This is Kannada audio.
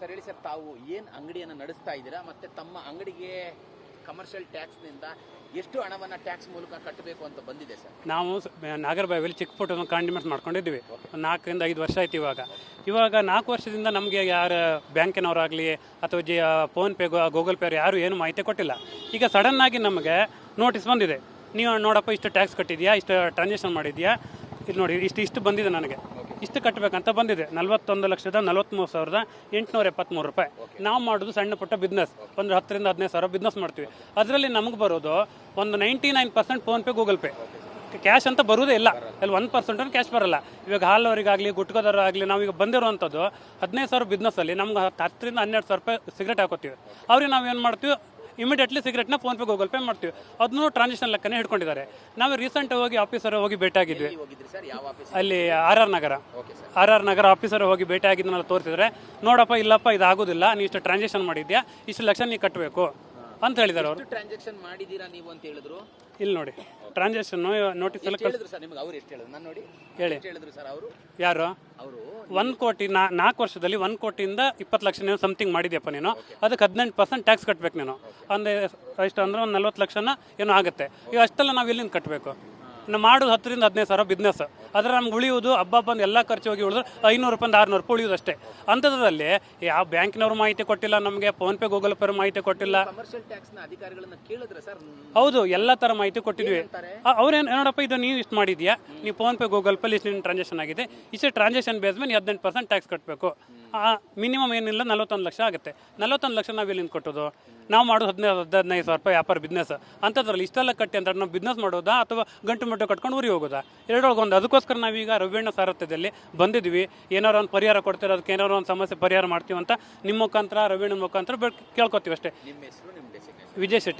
ಸರ್ ಹೇಳಿ ಸರ್, ತಾವು ಏನು ಅಂಗಡಿಯನ್ನು ನಡೆಸ್ತಾ ಇದ್ದೀರಾ? ಮತ್ತೆ ತಮ್ಮ ಅಂಗಡಿಗೆ ಕಮರ್ಷಿಯಲ್ ಟ್ಯಾಕ್ಸ್ನಿಂದ ಎಷ್ಟು ಹಣವನ್ನು ಟ್ಯಾಕ್ಸ್ ಮೂಲಕ ಕಟ್ಟಬೇಕು ಅಂತ ಬಂದಿದೆ ಸರ್? ನಾವು ನಾಗರಬಾವಿಯಲ್ಲಿ ಚಿಕ್ಕ ಪುಟ್ಟ ಒಂದು ಕಾಂಡಿಮೆಂಟ್ಸ್ ಮಾಡ್ಕೊಂಡಿದ್ವಿ ನಾಲ್ಕರಿಂದ ಐದು ವರ್ಷ ಆಯ್ತು ಇವಾಗ. ಇವಾಗ ನಾಲ್ಕು ವರ್ಷದಿಂದ ನಮಗೆ ಯಾರು ಬ್ಯಾಂಕಿನವರಾಗಲಿ ಅಥವಾ ಜಿ ಫೋನ್ಪೇ ಗೂಗಲ್ ಪೇ ಯಾರು ಏನು ಮಾಹಿತಿ ಕೊಟ್ಟಿಲ್ಲ. ಈಗ ಸಡನ್ ಆಗಿ ನಮಗೆ ನೋಟಿಸ್ ಬಂದಿದೆ. ನೀವು ನೋಡಪ್ಪ ಇಷ್ಟು ಟ್ಯಾಕ್ಸ್ ಕಟ್ಟಿದ್ಯಾ, ಇಷ್ಟು ಟ್ರಾನ್ಸಾಕ್ಷನ್ ಮಾಡಿದ್ಯಾ? ಇಲ್ಲಿ ನೋಡಿ, ಇಷ್ಟು ಇಷ್ಟು ಬಂದಿದೆ ನನಗೆ. ಇಷ್ಟು ಕಟ್ಟಬೇಕಂತ ಬಂದಿದೆ. ನಲ್ವತ್ತೊಂದು ಲಕ್ಷದ ನಲವತ್ತ್ಮೂರು ಸಾವಿರದ ಎಂಟುನೂರ ಎಪ್ಪತ್ತ್ಮೂರು ರೂಪಾಯಿ. ನಾವು ಮಾಡೋದು ಸಣ್ಣ ಪುಟ್ಟ ಬಿಸ್ನೆಸ್ ಒಂದು ಹತ್ತರಿಂದ ಹದಿನೈದು ಸಾವಿರ ಬಿಸ್ನೆಸ್ ಮಾಡ್ತೀವಿ. ಅದರಲ್ಲಿ ನಮಗೆ ಬರೋದು ಒಂದು ninety nine percent PhonePe Google Pay cash ಅಂತ ಬರೋದೇ ಇಲ್ಲ. ಅಲ್ಲಿ ಒನ್ ಪರ್ಸೆಂಟ್ ಕ್ಯಾಶ್ ಬರಲ್ಲ. ಇವಾಗ ಹಾಲವರಿಗಾಗಲಿ ಗುಟ್ಕೋದವರಾಗಲಿ ನಾವೀಗ ಬಂದಿರುವಂಥದ್ದು ಹದಿನೈದು ಸಾವಿರ ಬಿಸ್ನೆಸ್ಸಲ್ಲಿ ನಮ್ಗೆ ಹತ್ತು- ಹತ್ತರಿಂದ ಹನ್ನೆರಡು ಸಾವಿರ ರೂಪಾಯಿ ಸಿಗರೇಟ್ ಹಾಕೋತೀವಿ. ಅವ್ರಿಗೆ ನಾವು ಏನು ಮಾಡ್ತೀವಿ? Immediately phone PhonePe Google Pay ಮಾಡ್ತೀವಿ. ಅದನ್ನು ಟ್ರಾನ್ಸಾಕ್ಷನ್ ಲೆಕ್ಕನೇ ಹಿಡ್ಕೊಂಡಿದ್ದಾರೆ. ನಾವು ರೀಸೆಂಟ್ ಹೋಗಿ ಆಫೀಸರ್ ಹೋಗಿ ಭೇಟಿಯಾಗಿದ್ವಿ. ಅಲ್ಲಿ R R Nagar. R R Nagar officer ಹೋಗಿ ಭೇಟಿ ಆಗಿದ್ದನ್ನೆಲ್ಲ ತೋರಿಸಿದ್ರೆ ನೋಡಪ್ಪ ಇಲ್ಲಪ್ಪ ಇದಾಗೋದಿಲ್ಲ ನೀವು ಇಷ್ಟು ಟ್ರಾನ್ಸಾಕ್ಷನ್ ಮಾಡಿದ್ಯಾ ಇಷ್ಟು ಲಕ್ಷ ನೀವು ಕಟ್ಟಬೇಕು ಅಂತ ಹೇಳಿದಾರೆ ಅವರು. ಟ್ರಾನ್ಸಾಕ್ಷನ್ ಮಾಡಿದ್ದೀರಾ ನೀವು ಅಂತ ಹೇಳಿದ್ರು? ಇಲ್ಲಿ ನೋಡಿ ಟ್ರಾನ್ಸಾಕ್ಷನ್ ನೋಟಿಸ್ ಎಲ್ಲ ಹೇಳಿದ್ರು ಸರ್ ನಿಮಗೆ? ಅವ್ರು ಎಷ್ಟು ಹೇಳಿದ್ರು? ನಾನು ನೋಡಿ. ಹೇಳಿ. ಎಷ್ಟು ಹೇಳಿದ್ರು ಸರ್ ಅವರು? ಯಾರು? ಅವರು ಒಂದು ಕೋಟಿ ನಾ ನಾಲ್ಕು ವರ್ಷದಲ್ಲಿ ಒಂದು ಕೋಟಿಯಿಂದ ಇಪ್ಪತ್ತು ಲಕ್ಷ ನೀನು ಸಮಥಿಂಗ್ ಮಾಡಿದ್ಯಪ್ಪ ನೀನು. ಅದಕ್ಕೆ ಹದಿನೆಂಟು ಪರ್ಸೆಂಟ್ ಟ್ಯಾಕ್ಸ್ ಕಟ್ಬೇಕು ನೀನು. ಅಂದರೆ ಎಷ್ಟು ಅಂದ್ರೆ ಒಂದು ನಲ್ವತ್ತು ಲಕ್ಷನ ಏನೋ ಆಗುತ್ತೆ. ಈಗ ಅಷ್ಟೆಲ್ಲ ನಾವು ಎಲ್ಲಿಂದ ಕಟ್ಟಬೇಕು ನಾವು ಮಾಡೋದು ಹತ್ತರಿಂದ ಹದಿನೈದು ಸಾವಿರ ಬಿಸ್ನೆಸ್ ಅದರ ನಮ್ಗೆ ಉಳಿಯುವುದು ಹಬ್ಬ ಬಂದು ಎಲ್ಲ ಖರ್ಚು ಹೋಗಿ ಉಳಿದ್ರೆ ಐನೂರು ರೂಪಾಯಿಂದ ಆರುನೂರು ರೂಪಾಯಿ ಉಳಿಯೋದು ಅಷ್ಟೇ. ಅಂಥದ್ರಲ್ಲಿ ಯಾವ ಬ್ಯಾಂಕ್ನವರು ಮಾಹಿತಿ ಕೊಟ್ಟಿಲ್ಲ ನಮಗೆ ಫೋನ್ಪೇ ಗೂಗಲ್ ಪೇ ಮಾಹಿತಿ ಕೊಟ್ಟಿಲ್ಲ. ಕಮರ್ಷಿಯಲ್ ಟ್ಯಾಕ್ಸ್ನ ಅಧಿಕಾರಿಗಳನ್ನ ಕೇಳಿದ್ರೆ ಸರ್? ಹೌದು ಎಲ್ಲ ಥರ ಮಾಹಿತಿ ಕೊಟ್ಟಿದ್ವಿ. ಅವ್ರೇನು ನೋಡಪ್ಪ ಇದು ನೀವು ಇಷ್ಟು ಮಾಡಿದ್ಯಾ? ನೀವು ಫೋನ್ಪೇ ಗೂಗಲ್ ಪೇ ಇಷ್ಟು ಟ್ರಾನ್ಸಾಕ್ಷನ್ ಆಗಿದೆ. ಇಷ್ಟು ಟ್ರಾನ್ಸಾಕ್ಷನ್ ಬೇಸ್ ಮೇಲೆ ಹದಿನೆಂಟು ಪರ್ಸೆಂಟ್ ಟ್ಯಾಕ್ಸ್ ಕಟ್ಟಬೇಕು ಮಿನಿಮಮ್ ಏನಿಲ್ಲ ನಲ್ವತ್ತೊಂದು ಲಕ್ಷ ಆಗುತ್ತೆ. ನಲ್ವತ್ತೊಂದು ಲಕ್ಷ ನಾವು ಎಲ್ಲಿಂದ ಕೊಟ್ಟೋದು? ನಾವು ಮಾಡೋದು ಹದಿನೈದು ಹದಿನೈದು ಸಾವಿರ ರೂಪಾಯಿ ವ್ಯಾಪಾರ ಬಿಸ್ನೆಸ್ ಅಂಥದ್ರಲ್ಲಿ ಇಷ್ಟೆಲ್ಲ ಕಟ್ಟಿ ಅಂತ ನಾವು ಬಿಸ್ನೆಸ್ ಮಾಡೋದಾ ಅಥವಾ ಗಂಟು ಮಟ್ಟು ಕಟ್ಕೊಂಡು ಊರಿಗೆ ಹೋಗೋದಾ? ಎರಡೊಳಗೆ ಒಂದು ಅದಕ್ಕೋಸ್ಕರ ನಾವೀಗ ರವಿಣ್ಣ ಸಾರಥ್ಯದಲ್ಲಿ ಬಂದಿದ್ವಿ. ಏನಾರು ಒಂದು ಪರಿಹಾರ ಕೊಡ್ತೀರ? ಅದಕ್ಕೆ ಏನಾರು ಒಂದು ಸಮಸ್ಯೆ ಪರಿಹಾರ ಮಾಡ್ತೀವಿ ಅಂತ ನಿಮ್ಮ ಮುಖಾಂತರ ರವೀಣ್ಣ ಮುಖಾಂತರ ಕೇಳ್ಕೊತೀವಿ ಅಷ್ಟೇ. ವಿಜಯ್ ಶೆಟ್ಟಿ.